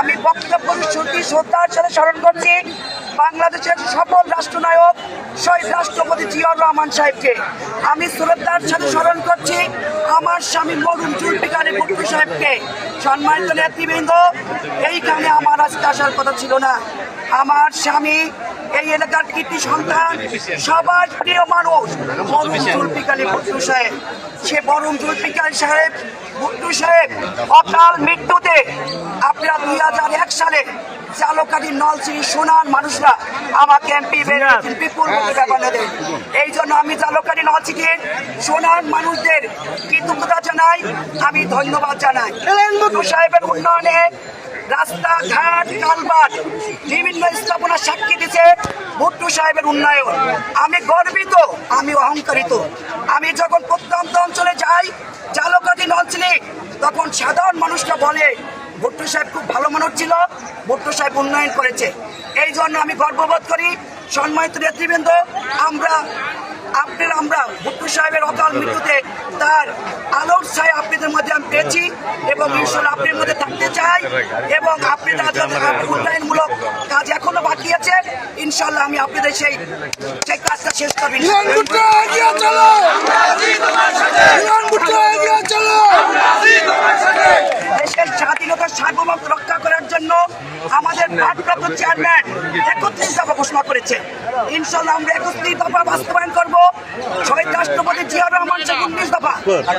আমি বক্তব্য শুনছি শ্রদ্ধার সাথে স্মরণ করছি বাংলাদেশের সফল রাষ্ট্রনায়ক শহীদ রাষ্ট্রপতি জিয়াউর রহমান সাহেবকে। আমি শ্রদ্ধার সাথে স্মরণ করছি আমার স্বামী মরুম জুলফিকারি ভুট্টো সাহেবকে। সম্মানিত নেতৃবৃন্দ এইখানে আমার আজকে আসার কথা ছিল না। আমার স্বামী এই এলাকার কৃতি সন্তান সবার প্রিয় মানুষ মরুম জুলফিকারি ভুট্টো সাহেব। সে মরুম জুলফিকারি সাহেব ভুট্টো সাহেব অকাল মৃত্যুতে আপনারা দুই হাজার এক সালে চালকাটি নলসিরি সোনার মানুষরা আমাকে এমপি বিপুল ব্যাপারে এই জন্য আমি চালকাটি নলসিটির সোনার মানুষদের কৃতজ্ঞতা জানাই আমি ধন্যবাদ জানাই। সাহেবের উন্নয়নে রাস্তাঘাট, কালবাট, বিভিন্ন স্থাপনা সাক্ষী দিচ্ছে ভুট্টু সাহেবের উন্নয়ন। আমি গর্বিত, আমি অহংকারিত। আমি যখন প্রত্যন্ত অঞ্চলে যাই চালকাটি অঞ্চলে তখন সাধারণ মানুষরা বলে, ভুট্টু সাহেব খুব ভালো মানুষ ছিল, ভুট্টু সাহেব উন্নয়ন করেছে। এই জন্য আমি গর্ববোধ করি, সম্মানিত নেতৃবৃন্দ, আমরা আপনার আমরা ভুট্টু সাহেবের অকাল মৃত্যুতে তার আলোর ছায় আপনাদের মধ্যে আমি পেয়েছি এবং ঈশ্বর আপনার মধ্যে থাকতে চাই এবং আপনাদের যাদের উন্নয়নমূলক কাজ এখনও বাকি আছে। ইনশাল্লাহ আমি আপনাদের সেই সেই কাজটা শেষ করবি দেশের স্বাধীনতা সার্বভৌমত্ব রক্ষা করার জন্য আমাদের ভারপ্রাপ্ত চেয়ারম্যান একত্রিশ দফা ঘোষণা করেছে। ইনশাল্লাহ আমরা একত্রিশ দফা বাস্তবায়ন করব। শহীদ রাষ্ট্রপতি জিয়া রহমান উনিশ দফা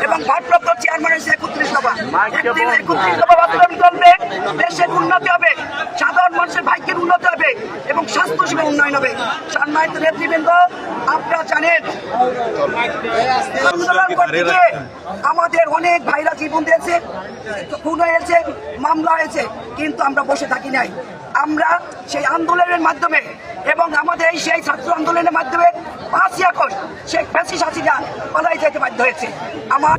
এবং ভারপ্রাপ্ত চেয়ারম্যান হয়েছে একত্রিশ দফা। একত্রিশ দফা বাস্তবায়ন করলে দেশের উন্নতি হবে সাধারণ মানুষের ভাগ্যের উন্নতি হবে এবং স্বাস্থ্যসেবা উন্নয়ন হবে সম্মানিত নেতৃবৃন্দ, আপনারা জানেন আমাদের অনেক ভাইরা জীবন দিয়েছে, খুন হয়েছে, মামলা হয়েছে, কিন্তু আমরা বসে থাকি নাই। আমরা সেই আন্দোলনের মাধ্যমে এবং আমাদের এই সেই ছাত্র আন্দোলনের মাধ্যমে পাঁচই আগস্ট শেখ ফ্যাসিস হাসিনা পালাই যেতে বাধ্য হয়েছে। আমার